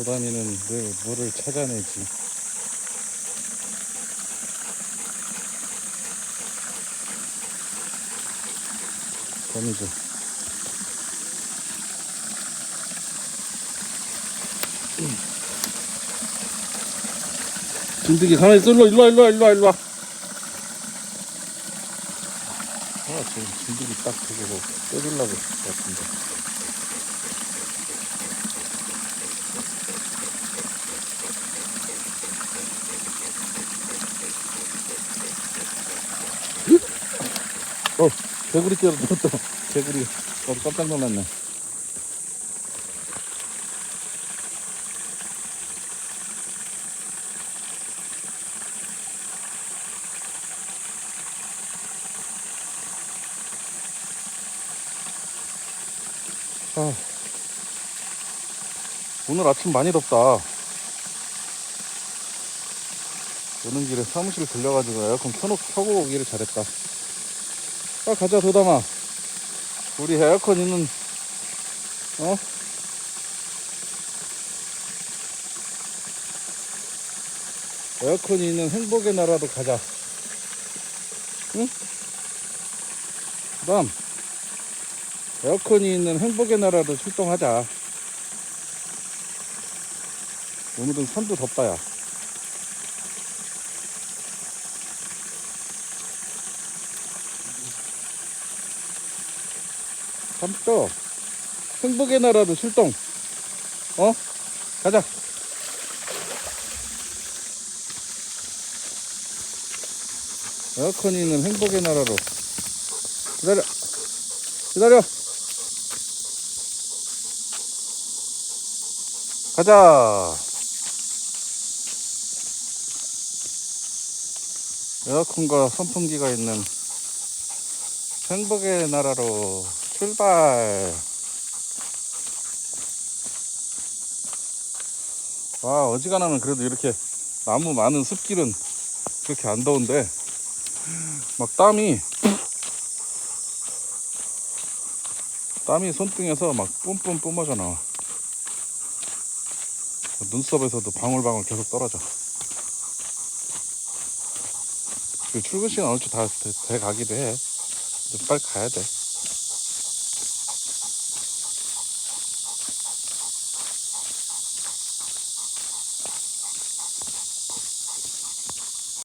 도담이는 늘 물을 찾아내지. 거미줄. 진드기 가만히 있어 일로와 일로와 일로와 일로와 일로 와 아 지금 진드기 딱 그거 떼주려고 할것 같은데 어 개구리 뛰어들었다. 개구리. 어 깜짝 놀랐네. 아, 오늘 아침 많이 덥다. 오는 길에 사무실 들려가지고 에어컨 켜놓, 켜고 오기를 잘했다. 아, 가자, 도담아. 우리 에어컨 있는, 어? 에어컨이 있는 행복의 나라로 가자. 응? 도담. 에어컨이 있는 행복의 나라로 출동하자. 오늘은 산도 덥다야. 삼도 행복의 나라로 출동. 어? 가자. 에어컨이 있는 행복의 나라로. 기다려. 기다려. 가자. 에어컨과 선풍기가 있는 행복의 나라로 출발. 와, 어지간하면 그래도 이렇게 나무 많은 숲길은 그렇게 안 더운데, 막 땀이, 땀이 손등에서 막 뿜뿜 뿜어져 나와. 눈썹에서도 방울방울 계속 떨어져. 그 출근 시간 얼추 다 돼 가기도 해. 빨리 가야 돼.